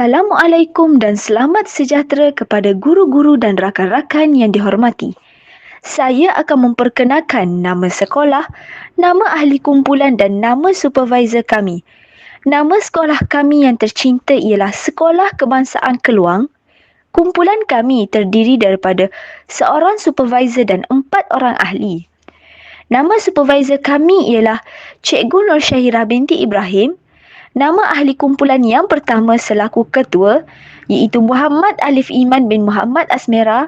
Assalamualaikum dan selamat sejahtera kepada guru-guru dan rakan-rakan yang dihormati. Saya akan memperkenalkan nama sekolah, nama ahli kumpulan dan nama supervisor kami. Nama sekolah kami yang tercinta ialah Sekolah Kebangsaan Keluang. Kumpulan kami terdiri daripada seorang supervisor dan empat orang ahli. Nama supervisor kami ialah Cikgu Nur Syahira binti Ibrahim, Nama ahli kumpulan yang pertama selaku ketua iaitu Muhammad Alif Iman bin Muhammad Asmera.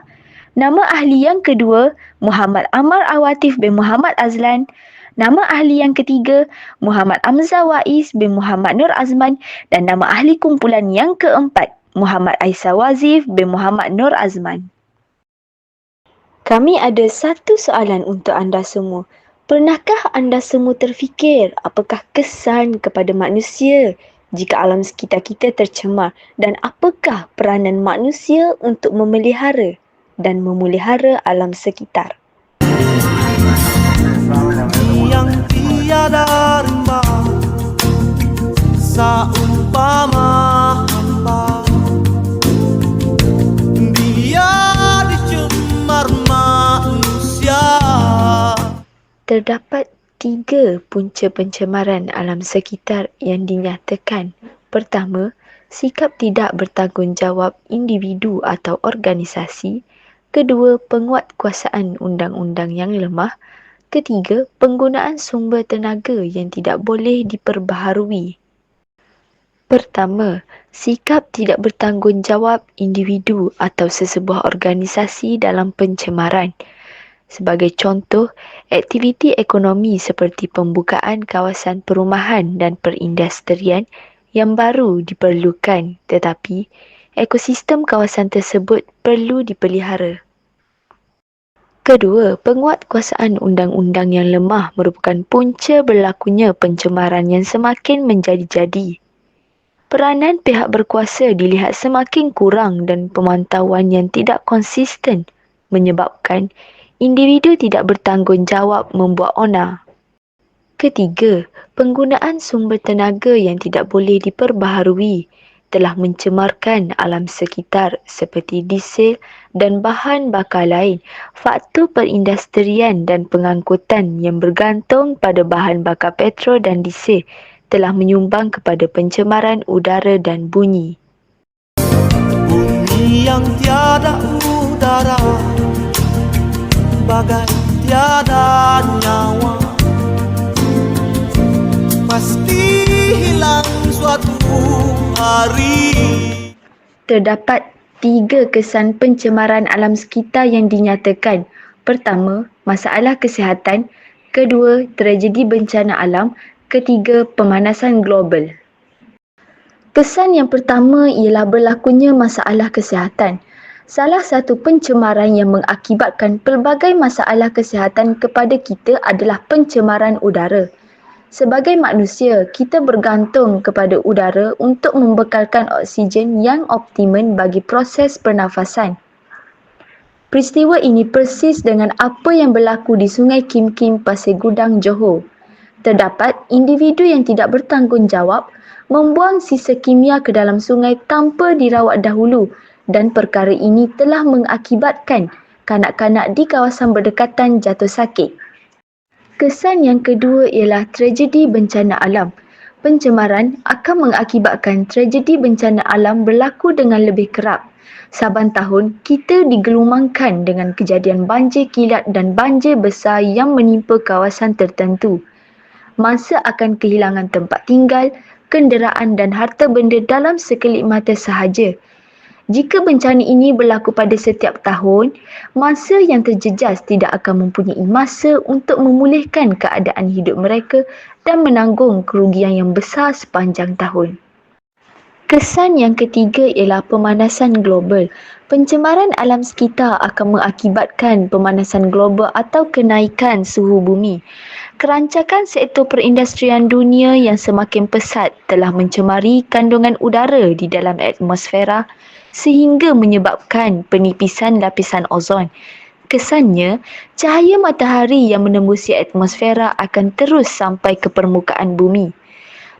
Nama ahli yang kedua Muhammad Amar Awatif bin Muhammad Azlan. Nama ahli yang ketiga Muhammad Amza Wais bin Muhammad Nur Azman dan nama ahli kumpulan yang keempat Muhammad Aisyah Wazif bin Muhammad Nur Azman. Kami ada satu soalan untuk anda semua. Pernahkah anda semua terfikir apakah kesan kepada manusia jika alam sekitar kita tercemar dan apakah peranan manusia untuk memelihara dan memelihara alam sekitar? yang tiada rembang Saumpama Terdapat tiga punca pencemaran alam sekitar yang dinyatakan. Pertama, sikap tidak bertanggungjawab individu atau organisasi. Kedua, penguatkuasaan undang-undang yang lemah. Ketiga, penggunaan sumber tenaga yang tidak boleh diperbaharui. Pertama, sikap tidak bertanggungjawab individu atau sesebuah organisasi dalam pencemaran. Sebagai contoh, aktiviti ekonomi seperti pembukaan kawasan perumahan dan perindustrian yang baru diperlukan tetapi ekosistem kawasan tersebut perlu dipelihara. Kedua, penguatkuasaan undang-undang yang lemah merupakan punca berlakunya pencemaran yang semakin menjadi-jadi. Peranan pihak berkuasa dilihat semakin kurang dan pemantauan yang tidak konsisten menyebabkan individu tidak bertanggungjawab membuat onar. Ketiga, penggunaan sumber tenaga yang tidak boleh diperbaharui telah mencemarkan alam sekitar seperti diesel dan bahan bakar lain. Faktor perindustrian dan pengangkutan yang bergantung pada bahan bakar petrol dan diesel telah menyumbang kepada pencemaran udara dan bunyi. Bumi yang tiada udara Bagai tiada nyawa Pasti hilang suatu hari Terdapat tiga kesan pencemaran alam sekitar yang dinyatakan. Pertama, masalah kesihatan. Kedua, tragedi bencana alam. Ketiga, pemanasan global. Kesan yang pertama ialah berlakunya masalah kesihatan. Salah satu pencemaran yang mengakibatkan pelbagai masalah kesihatan kepada kita adalah pencemaran udara. Sebagai manusia, kita bergantung kepada udara untuk membekalkan oksigen yang optimum bagi proses pernafasan. Peristiwa ini persis dengan apa yang berlaku di Sungai Kim Kim Pasir Gudang Johor. Terdapat individu yang tidak bertanggungjawab membuang sisa kimia ke dalam sungai tanpa dirawat dahulu dan perkara ini telah mengakibatkan kanak-kanak di kawasan berdekatan jatuh sakit. Kesan yang kedua ialah tragedi bencana alam. Pencemaran akan mengakibatkan tragedi bencana alam berlaku dengan lebih kerap. Saban tahun, kita digelumangkan dengan kejadian banjir kilat dan banjir besar yang menimpa kawasan tertentu. Masa akan kehilangan tempat tinggal, kenderaan dan harta benda dalam sekelip mata sahaja. Jika bencana ini berlaku pada setiap tahun, masa yang terjejas tidak akan mempunyai masa untuk memulihkan keadaan hidup mereka dan menanggung kerugian yang besar sepanjang tahun. Kesan yang ketiga ialah pemanasan global. Pencemaran alam sekitar akan mengakibatkan pemanasan global atau kenaikan suhu bumi. Kerancakan sektor perindustrian dunia yang semakin pesat telah mencemari kandungan udara di dalam atmosfera sehingga menyebabkan penipisan lapisan ozon. Kesannya, cahaya matahari yang menembusi atmosfera akan terus sampai ke permukaan bumi.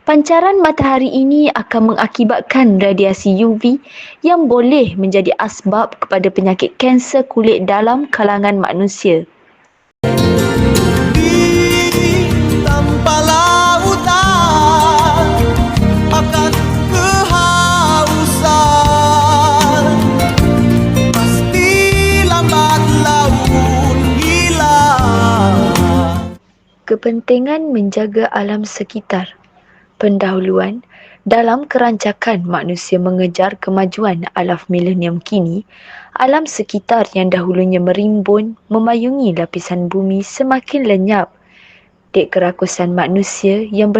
Pancaran matahari ini akan mengakibatkan radiasi UV yang boleh menjadi asbab kepada penyakit kanser kulit dalam kalangan manusia. Kepentingan menjaga alam sekitar. Pendahuluan dalam kerancakan manusia mengejar kemajuan alaf milenium kini, alam sekitar yang dahulunya merimbun memayungi lapisan bumi semakin lenyap. Dek kerakusan manusia yang